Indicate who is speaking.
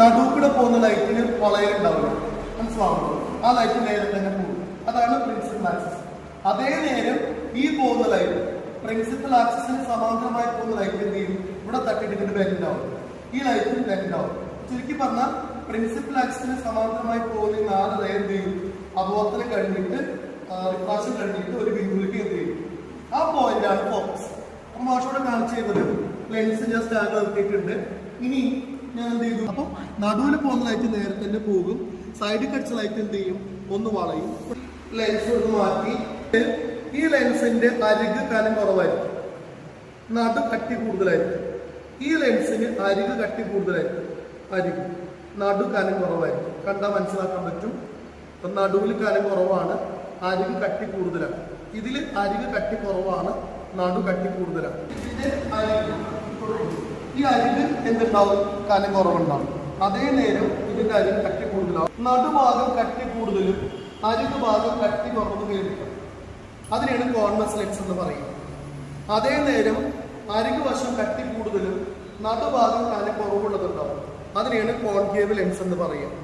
Speaker 1: നടുക്കൂടെ പോകുന്ന ലൈറ്റിന് വളയുണ്ടാവില്ല മനസ്സിലാവുന്നു ആ ലൈറ്റ് നേരെ തന്നെ പോകും. അതാണ് പ്രിൻസിപ്പൽ ആക്സസ് അതേ നേരം ഈ പോകുന്ന ലൈറ്റ് പ്രിൻസിപ്പൽ ആക്സസിന് സമാന്തരമായി പോകുന്ന ലൈറ്റ് എന്ത് ചെയ്യും? ഇവിടെ തട്ടിട്ടിട്ട് ബെൻഡാവും ഈ ലൈറ്റും ബെൻഡാവും ചുരുക്കി പറഞ്ഞാൽ പ്രിൻസിപ്പൽ ആക്സസിന് സമാന്തരമായി പോകുന്ന നാല് ലൈൻ എന്ത് ചെയ്യും? അപവർത്തനം കഴിഞ്ഞിട്ട് റിഫ്രാക്ഷൻ കഴിഞ്ഞിട്ട് ഒരു ബിന്ദുവിലേക്ക് എന്ത് ചെയ്യും? ആ പോയിന്റ് ആണ് ഫോക്കസ് അപ്പൊ മാഷോടെ കാണിച്ചു ചെയ്തത് ലെൻസിന്റെ സ്റ്റാൻഡ് നിർത്തിയിട്ടുണ്ട്. ഇനി ഞാൻ എന്ത് ചെയ്തു അപ്പൊ നടുവിൽ പോകുന്ന ലൈറ്റ് നേരെ തന്നെ പോകും സൈഡിൽ കടിച്ച ലൈറ്റ് എന്ത് ചെയ്യും ഒന്ന് വളയും. ലെൻസ് ഒന്ന് മാറ്റി. ഈ ലെൻസിന്റെ അരിക് കനം കുറവായിരിക്കും. നടു കട്ടി കൂടുതലായിരിക്കും. ഈ ലെൻസിന് അരിക് കട്ടി കൂടുതലായിരിക്കും. അരിക് നടു കനം കുറവായിരിക്കും. കണ്ടാൽ മനസ്സിലാക്കാൻ പറ്റും? അപ്പൊ നടുവിൽ കനം കുറവാണ് അരിക് കട്ടി കൂടുതലാണ്. ഇതിൽ അരിക് കട്ടി കുറവാണ് നടു കട്ടി കൂടുതലാണ്. ഈ അരിക് എന്തുണ്ടാവും കനം കുറവുണ്ടാവും. അതേ നേരം ഇതിന്റെ അരിക് കട്ടി കൂടുതലാവും. നടുഭാഗം കട്ടി കൂടുതലും അരിക് ഭാഗം കട്ടി കുറവും കേൾക്കും അതിനെയാണ് കോൺവെക്സ് ലെൻസ് എന്ന് പറയുന്നത്. അതേ നേരം അരികു വശം കട്ടി കൂടുതലും നടുഭാഗം കനം കുറവുള്ളതുണ്ടാവും. അതിനെയാണ് കോൺകേവ് ലെൻസ് എന്ന് പറയുക.